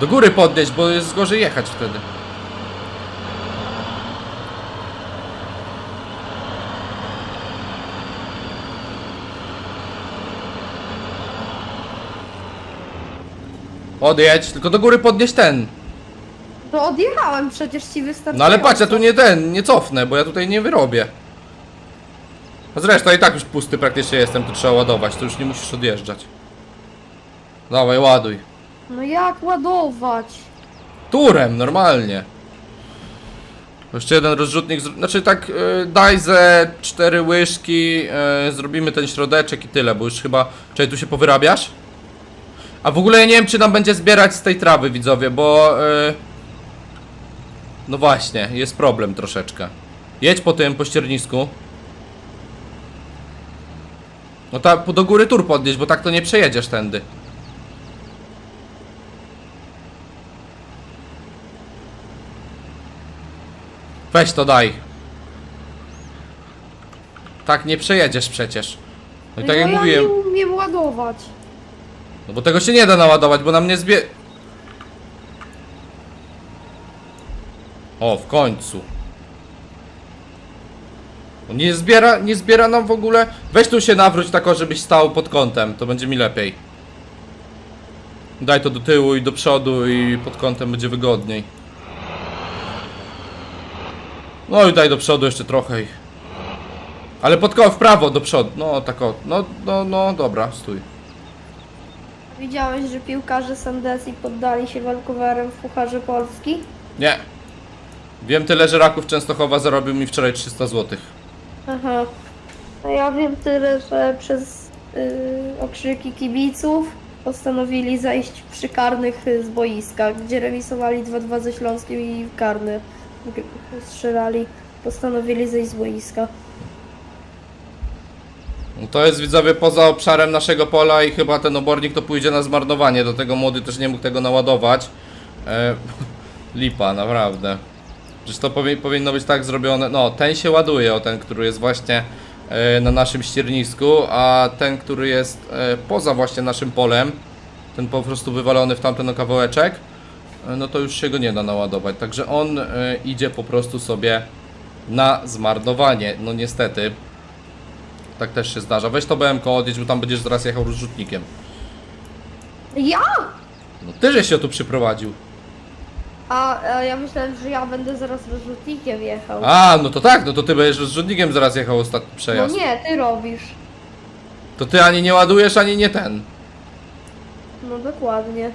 Do góry podnieść, bo jest gorzej jechać wtedy. Odjedź, tylko do góry podnieś ten. To odjechałem, przecież ci wystarczy. No ale patrz, ja tu nie ten, nie cofnę, bo ja tutaj nie wyrobię. A zresztą i tak już pusty praktycznie jestem, tu trzeba ładować, to już nie musisz odjeżdżać. Dawaj, ładuj. No jak ładować? Turem, normalnie. Jeszcze jeden rozrzutnik, zr- znaczy tak, yy, daj ze cztery łyżki, yy, zrobimy ten środeczek i tyle, bo już chyba... Czekaj, tu się powyrabiasz? A w ogóle ja nie wiem, czy nam będzie zbierać z tej trawy, widzowie, bo... Yy, no właśnie, jest problem troszeczkę. Jedź po tym, po ściernisku. No tak, do góry tur podnieść, bo tak to nie przejedziesz tędy. Weź to daj. Tak nie przejedziesz przecież. No i tak no jak ja mówiłem. nie umiem ładować. No bo tego się nie da naładować, bo nam nie zbie... O, w końcu. No Nie zbiera, nie zbiera nam w ogóle... Weź tu się nawróć tako, żebyś stał pod kątem, to będzie mi lepiej. Daj to do tyłu i do przodu i pod kątem będzie wygodniej. No i daj do przodu jeszcze trochę i... Ale pod koło w prawo, do przodu. No tak o, no, no, no, dobra, stój. Widziałeś, że piłkarze Sandesi poddali się Vancouverem w Pucharze Polski? Nie. Wiem tyle, że Raków Częstochowa zarobił mi wczoraj 300 zł. Aha. A ja wiem tyle, że przez yy, okrzyki kibiców postanowili zajść przy karnych y, z boiska, gdzie remisowali 2-2 ze Śląskiem i karny strzelali. Postanowili zejść z boiska. No To jest widzowie poza obszarem naszego pola i chyba ten obornik to pójdzie na zmarnowanie. Do tego młody też nie mógł tego naładować. E, lipa, naprawdę. Przecież to powi powinno być tak zrobione. No, ten się ładuje, o ten, który jest właśnie e, na naszym ściernisku, a ten, który jest e, poza właśnie naszym polem, ten po prostu wywalony w tamten kawałeczek, no to już się go nie da naładować. Także on e, idzie po prostu sobie na zmarnowanie. No niestety. Tak też się zdarza. Weź to BMK odjedź, bo tam będziesz zaraz jechał rozrzutnikiem. Ja? No ty żeś się tu przyprowadził. A, a ja myślałem, że ja będę zaraz rozrzutnikiem jechał. A, no to tak, no to ty będziesz rozrzutnikiem zaraz jechał ostatni no przejazd. nie, ty robisz. To ty ani nie ładujesz, ani nie ten. No dokładnie.